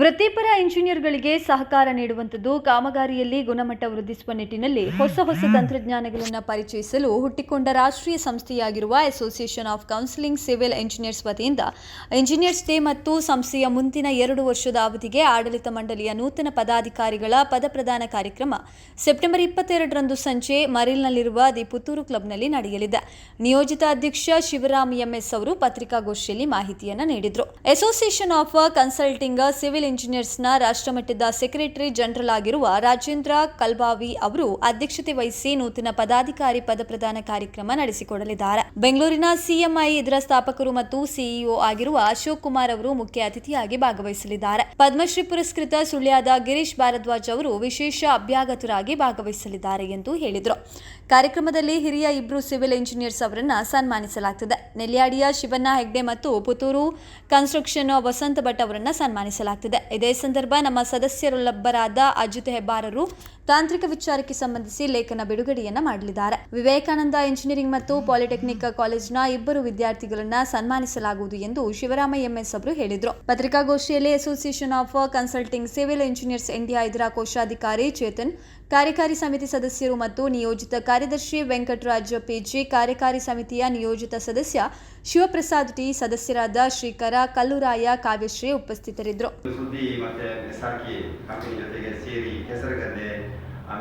ವೃತ್ತಿಪರ ಇಂಜಿನಿಯರ್ಗಳಿಗೆ ಸಹಕಾರ ನೀಡುವಂಥದ್ದು ಕಾಮಗಾರಿಯಲ್ಲಿ ಗುಣಮಟ್ಟ ವೃದ್ಧಿಸುವ ನಿಟ್ಟಿನಲ್ಲಿ ಹೊಸ ಹೊಸ ತಂತ್ರಜ್ಞಾನಗಳನ್ನು ಪರಿಚಯಿಸಲು ಹುಟ್ಟಿಕೊಂಡ ರಾಷ್ಟ್ರೀಯ ಸಂಸ್ಥೆಯಾಗಿರುವ association of counselling civil engineers ವತಿಯಿಂದ ಇಂಜಿನಿಯರ್ಸ್ ಡೇ ಮತ್ತು ಸಂಸ್ಥೆಯ ಮುಂದಿನ ಎರಡು ವರ್ಷದ ಅವಧಿಗೆ ಆಡಳಿತ ಮಂಡಳಿಯ ನೂತನ ಪದಾಧಿಕಾರಿಗಳ ಪದಪ್ರದಾನ ಕಾರ್ಯಕ್ರಮ ಸೆಪ್ಟೆಂಬರ್ ಇಪ್ಪತ್ತೆರಡರಂದು ಸಂಜೆ ಮರಿಲ್ನಲ್ಲಿರುವ ದಿ ಪುತ್ತೂರು ಕ್ಲಬ್ನಲ್ಲಿ ನಡೆಯಲಿದೆ. ನಿಯೋಜಿತ ಅಧ್ಯಕ್ಷ ಶಿವರಾಮ್ ಎಂಎಸ್ ಅವರು ಪತ್ರಿಕಾಗೋಷ್ಠಿಯಲ್ಲಿ ಮಾಹಿತಿಯನ್ನು ನೀಡಿದರು. ಅಸೋಸಿಯೇಷನ್ ಆಫ್ ಕನ್ಸಲ್ಟಿಂಗ್ ಸಿವಿಲ್ ಇಂಜಿನಿಯರ್ಸ್ನ ರಾಷ್ಟ್ರಮಟ್ಟದ ಸೆಕ್ರೆಟರಿ ಜನರಲ್ ಆಗಿರುವ ರಾಜೇಂದ್ರ ಕಲ್ಬಾವಿ ಅವರು ಅಧ್ಯಕ್ಷತೆ ವಹಿಸಿ ನೂತನ ಪದಾಧಿಕಾರಿ ಪದಪ್ರದಾನ ಕಾರ್ಯಕ್ರಮ ನಡೆಸಿಕೊಡಲಿದ್ದಾರೆ. ಬೆಂಗಳೂರಿನ ಸಿಎಂಐ ಇದರ ಸ್ಥಾಪಕರು ಮತ್ತು ಸಿಇಒ ಆಗಿರುವ ಅಶೋಕ್ ಕುಮಾರ್ ಅವರು ಮುಖ್ಯ ಅತಿಥಿಯಾಗಿ ಭಾಗವಹಿಸಲಿದ್ದಾರೆ. ಪದ್ಮಶ್ರೀ ಪುರಸ್ಕೃತ ಸುಳ್ಯಾದ ಗಿರೀಶ್ ಭಾರದ್ವಾಜ್ ಅವರು ವಿಶೇಷ ಅಭ್ಯಾಗತರಾಗಿ ಭಾಗವಹಿಸಲಿದ್ದಾರೆ ಎಂದು ಹೇಳಿದರು. ಕಾರ್ಯಕ್ರಮದಲ್ಲಿ ಹಿರಿಯ ಇಬ್ರು ಸಿವಿಲ್ ಇಂಜಿನಿಯರ್ಸ್ ಅವರನ್ನ ಸನ್ಮಾನಿಸಲಾಗುತ್ತದೆ ನೆಲ್ಯಾಡಿಯ ಶಿವಣ್ಣ ಹೆಗ್ಡೆ ಮತ್ತು ಪುತ್ತೂರು ಕನ್ಸ್ಟ್ರಕ್ಷನ್ ವಸಂತ ಭಟ್ ಅವರನ್ನು ಸನ್ಮಾನಿಸಲಾಗುತ್ತದೆ ಇದೇ ಸಂದರ್ಭ ನಮ್ಮ ಸದಸ್ಯರೊಬ್ಬರಾದ ಅಜಿತ್ ಹೆಬ್ಬಾರರು ತಾಂತ್ರಿಕ ವಿಚಾರಕ್ಕೆ ಸಂಬಂಧಿಸಿ ಲೇಖನ ಬಿಡುಗಡೆಯನ್ನ ಮಾಡಲಿದ್ದಾರೆ. ವಿವೇಕಾನಂದ ಇಂಜಿನಿಯರಿಂಗ್ ಮತ್ತು ಪಾಲಿಟೆಕ್ನಿಕ್ ಕಾಲೇಜಿನ ಇಬ್ಬರು ವಿದ್ಯಾರ್ಥಿಗಳನ್ನ ಸನ್ಮಾನಿಸಲಾಗುವುದು ಎಂದು ಶಿವರಾಮ ಎಂಎಸ್ ಅವರು ಹೇಳಿದರು. ಪತ್ರಿಕಾಗೋಷ್ಠಿಯಲ್ಲಿ association of consulting civil engineers India ಇದರ ಕೋಶಾಧಿಕಾರಿ ಚೇತನ್, ಕಾರ್ಯಕಾರಿ ಸಮಿತಿ ಸದಸ್ಯರು ಮತ್ತು ನಿಯೋಜಿತ ಕಾರ್ಯದರ್ಶಿ ವೆಂಕಟರಾಜ್ ಪಿಜಿ, ಕಾರ್ಯಕಾರಿ ಸಮಿತಿಯ ನಿಯೋಜಿತ ಸದಸ್ಯ ಶಿವಪ್ರಸಾದ್ ಟಿ ಸದಸ್ಯರಾದ ಶ್ರೀಕರ ಕಲ್ಲುರಾಯ ಕಾವ್ಯಶ್ರೀ ಉಪಸ್ಥಿತರಿದ್ದರು. ಸುದ್ದಿ ಮತ್ತೆ ಸಾಕಿ ಕಂಪನಿ ಜೊತೆಗೆ ಸೇರಿ ಕೆಸರುಗದ್ದೆ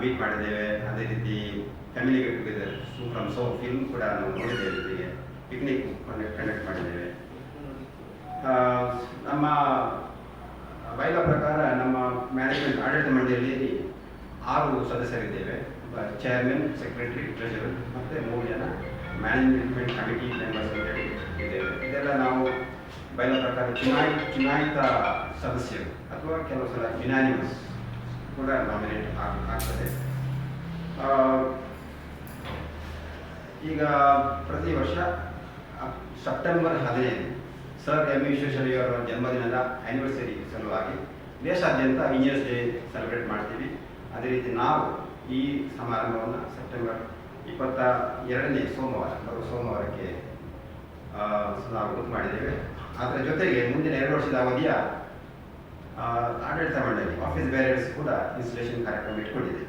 ಮೀಟ್ ಮಾಡಿದ್ದೇವೆ. ಅದೇ ರೀತಿ family get together from so film ಕೂಡ ನಾವು ನೋಡಿದ್ದೇವೆ ಜೊತೆಗೆ. ಪಿಕ್ನಿಕ್ ಕಂಡಕ್ಟ್ ಮಾಡಿದ್ದೇವೆ. ನಮ್ಮ ಬೈಲ ಪ್ರಕಾರ ನಮ್ಮ ಮ್ಯಾನೇಜ್ಮೆಂಟ್ ಆಡಳಿತ ಮಂಡಳಿಯಲ್ಲಿ ಆರು ಸದಸ್ಯರಿದ್ದೇವೆ. ಚೇರ್ಮನ್ ಸೆಕ್ರೆಟರಿ ಟ್ರೆಜರರ್ ಮತ್ತು ಮೂರು ಜನ ಮ್ಯಾನೇಜ್ಮೆಂಟ್ ಕಮಿಟಿ ಮೆಂಬರ್ಸ್ ಅಂತೇಳಿ ಇದ್ದೇವೆ ಇದೆಲ್ಲ ನಾವು ಬಯಲ ಪ್ರಕಾರ ಚುನಾಯಿ, ಚುನಾಯಿತ ಸದಸ್ಯರು ಅಥವಾ ಕೆಲವು ಸಲ ಯುನಾನಿಮಸ್ ಕೂಡ ನಾಮಿನೇಟ್ ಆಗ್ತದೆ. ಈಗ ಪ್ರತಿ ವರ್ಷ ಸೆಪ್ಟೆಂಬರ್ ಹದಿನೈದು ಸರ್ ಎಂ ವಿಶ್ವೇಶ್ವರಯ್ಯವರ ಜನ್ಮದಿನದ ಆ್ಯನಿವರ್ಸರಿ ಸಲುವಾಗಿ ದೇಶಾದ್ಯಂತ ಇಂಜಿನಿಯರ್ಸ್ ಡೇ ಸೆಲೆಬ್ರೇಟ್ ಮಾಡ್ತೀವಿ. ಅದೇ ರೀತಿ ನಾವು ಈ ಸಮಾರಂಭವನ್ನು ಸೆಪ್ಟೆಂಬರ್ ಇಪ್ಪತ್ತ ಎರಡನೇ ಸೋಮವಾರ, ಬರುವ ಸೋಮವಾರಕ್ಕೆ ನಾವು ಗೊತ್ತು ಮಾಡಿದ್ದೇವೆ. ಅದರ ಜೊತೆಗೆ ಮುಂದಿನ ಎರಡು ವರ್ಷದ ಅವಧಿಯ ಆಡಳಿತ ಮಂಡಳಿ ಆಫೀಸ್ ಬ್ಯಾರಿಯರ್ಸ್ ಕೂಡ ಇನ್ಸ್ಟಲೇಷನ್ ಕಾರ್ಯಕ್ರಮ ಇಟ್ಕೊಂಡಿದೆ.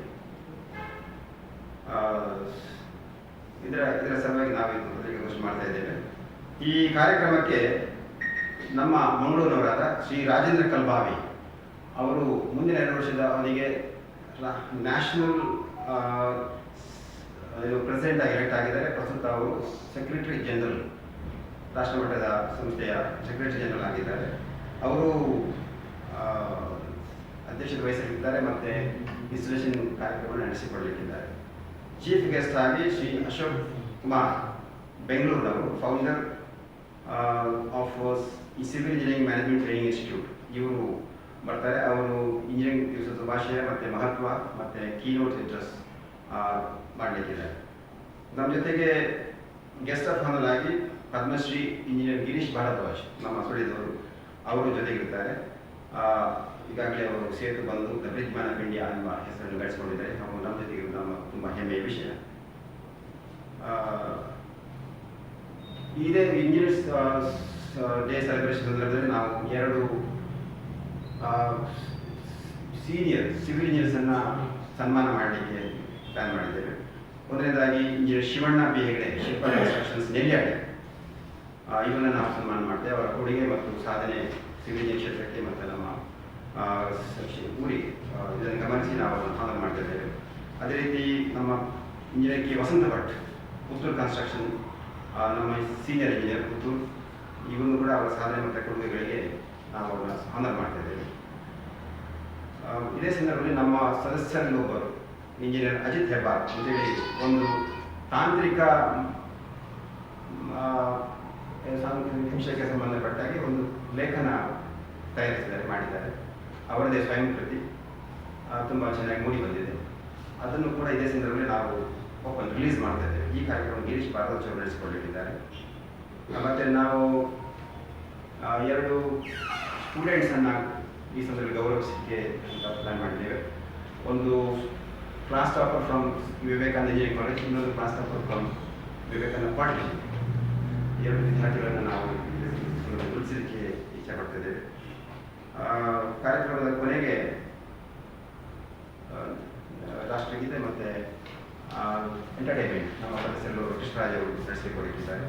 ಇದರ ಇದರ ಸಲುವಾಗಿ ನಾವು ಇದು ಘೋಷಣೆ ಮಾಡ್ತಾ ಇದ್ದೇವೆ. ಈ ಕಾರ್ಯಕ್ರಮಕ್ಕೆ ನಮ್ಮ ಮಂಗಳೂರಿನವರಾದ ಶ್ರೀ ರಾಜೇಂದ್ರ ಕಲ್ಬಾವಿ ಅವರು ಮುಂದಿನ ಎರಡು ವರ್ಷದ ಅವಧಿಗೆ ನ್ಯಾಷನಲ್ ಪ್ರೆಸಿಡೆಂಟ್ ಆಗಿ ಎಲೆಕ್ಟ್ ಆಗಿದ್ದಾರೆ. ಪ್ರಸ್ತುತ ಅವರು ಸೆಕ್ರೆಟರಿ ಜನರಲ್ ರಾಷ್ಟ್ರಮಟ್ಟದ ಸಂಸ್ಥೆಯ ಸೆಕ್ರೆಟರಿ ಜನರಲ್ ಆಗಿದ್ದಾರೆ. ಅವರು ಅಧ್ಯಕ್ಷತೆ ವಹಿಸಲಿದ್ದಾರೆ ಮತ್ತು ಇನ್ಸ್ಟಲೇಷನ್ ಕಾರ್ಯಕ್ರಮ ನಡೆಸಿಕೊಳ್ಳಲಿಕ್ಕಿದ್ದಾರೆ. ಚೀಫ್ ಗೆಸ್ಟ್ ಆಗಿ Shri Ashok Kumar, ಬೆಂಗಳೂರಿನವರು founder of civil engineering management training institute ಇವರು ಬರ್ತಾರೆ. ಅವರು ಇಂಜಿನಿಯರಿಂಗ್ ದಿವಸದ ಭಾಷೆ, ಮತ್ತು ಮಹತ್ವ, ಮತ್ತು ಕೀನೋಟ್ ಇಂಟ್ರೆಸ್ಟ್ ಮಾಡಲಿಕ್ಕಿದ್ದಾರೆ ನಮ್ಮ ಜೊತೆಗೆ ಗೆಸ್ಟ್ ಆಫ್ ಹಾನರ್ ಆಗಿ ಪದ್ಮಶ್ರೀ ಇಂಜಿನಿಯರ್ ಗಿರೀಶ್ ಭಾರದ್ವಾಜ್, ನಮ್ಮ ಸುಳಿದವರು, ಅವರು ಜೊತೆಗಿರ್ತಾರೆ. ಈಗಾಗಲೇ ಅವರು ಸೇತು ಬಂದು the bridge man of India ಎಂಬ ಹೆಸರನ್ನು ಗಳಿಸಿಕೊಂಡಿದ್ದಾರೆ. ಅವರು ನಮ್ಮ ಜೊತೆಗೆ ನಮ್ಮ ತುಂಬ ಹೆಮ್ಮೆಯ ವಿಷಯ. ಇದೇ ಇಂಜಿನಿಯರ್ಸ್ ಡೇ ಸೆಲೆಬ್ರೇಷನ್ ಸಂದರ್ಭದಲ್ಲಿ ನಾವು ಎರಡು ಸೀನಿಯರ್ ಸಿವಿಲ್ ಇಂಜಿನಿಯರ್ಸನ್ನು ಸನ್ಮಾನ ಮಾಡಲಿಕ್ಕೆ ಪ್ಲಾನ್ ಮಾಡಿದ್ದೇವೆ. ಮೊದಲನೇದಾಗಿ engineer Shivanna B Hegde Shilpa constructions Nelyadi ಆ, ಇವರನ್ನ ನಾವು ಸನ್ಮಾನ ಮಾಡ್ತೇವೆ. ಅವರ ಕೊಡುಗೆ ಮತ್ತು ಸಾಧನೆ ಸಿವಿಲ್ ಇಂಜಿನಿಯರ್ ಕ್ಷೇತ್ರಕ್ಕೆ ಮತ್ತು ನಮ್ಮ ಊರಿಗೆ. ಇದನ್ನು ಗಮನಿಸಿ ನಾವು ಅದನ್ನು ಆನರ್ ಮಾಡ್ತಾ ಇದ್ದೇವೆ. ಅದೇ ರೀತಿ ನಮ್ಮ engineer K. Vasanta Bhat Puttur construction ನಮ್ಮ ಸೀನಿಯರ್ ಇಂಜಿನಿಯರ್ ಪುತ್ತೂರು. ಇವನ್ನು ಕೂಡ ಅವರ ಸಾಧನೆ ಮತ್ತು ಕೊಡುಗೆಗಳಿಗೆ ನಾವು ಅವರನ್ನ ಆನರ್ ಮಾಡ್ತಾ ಇದ್ದೇವೆ. ಇದೇ ಸಂದರ್ಭದಲ್ಲಿ ನಮ್ಮ ಸದಸ್ಯರಲ್ಲಿ ಒಬ್ಬರು ಇಂಜಿನಿಯರ್ ಅಜಿತ್ ಹೆಬ್ಬಾರ್ ಅಂತೇಳಿ ಒಂದು ತಾಂತ್ರಿಕ ವಿಷಯಕ್ಕೆ ಸಂಬಂಧಪಟ್ಟಾಗಿ ಒಂದು ಲೇಖನ ತಯಾರಿಸಿದ್ದಾರೆ, ಮಾಡಿದ್ದಾರೆ. ಅವರದೇ ಸ್ವಯಂ ಕೃತಿ. ತುಂಬ ಚೆನ್ನಾಗಿ ಮೂಡಿ ಬಂದಿದೆ. ಅದನ್ನು ಕೂಡ ಇದೇ ಸಂದರ್ಭದಲ್ಲಿ ನಾವು ಓಪನ್ ರಿಲೀಸ್ ಮಾಡ್ತಾ ಇದ್ದೇವೆ. ಈ ಕಾರ್ಯಕ್ರಮ ಗಿರೀಶ್ ಭಾರತ ಅವರು ನಡೆಸಿಕೊಂಡಿದ್ದಾರೆ. ಮತ್ತು ನಾವು ಎರಡು ಸ್ಟೂಡೆಂಟ್ಸನ್ನು ಈ ಸಂದರ್ಭದಲ್ಲಿ ಗೌರವಿಸಲಿಕ್ಕೆ ಅಂತ ಪ್ಲಾನ್ ಮಾಡಿದ್ದೇವೆ. ಒಂದು class topper from Vivekananda engineering college ಇನ್ನೊಂದು class topper from Vivekananda polytechnic ಎರಡು ವಿದ್ಯಾರ್ಥಿಗಳನ್ನು ನಾವು ಗುರುತಿಸಲಿಕ್ಕೆ ಇಚ್ಛೆ ಪಡ್ತಿದ್ದೇವೆ. ಕಾರ್ಯಕ್ರಮದ ಕೊನೆಗೆ ರಾಷ್ಟ್ರಗೀತೆ ಮತ್ತು ಎಂಟರ್ಟೈನ್ಮೆಂಟ್ ನಮ್ಮ ಸದಸ್ಯರು ಕೃಷ್ಣರಾಜ್ ಅವರು ನಡೆಸಿಕೊಟ್ಟಿದ್ದಾರೆ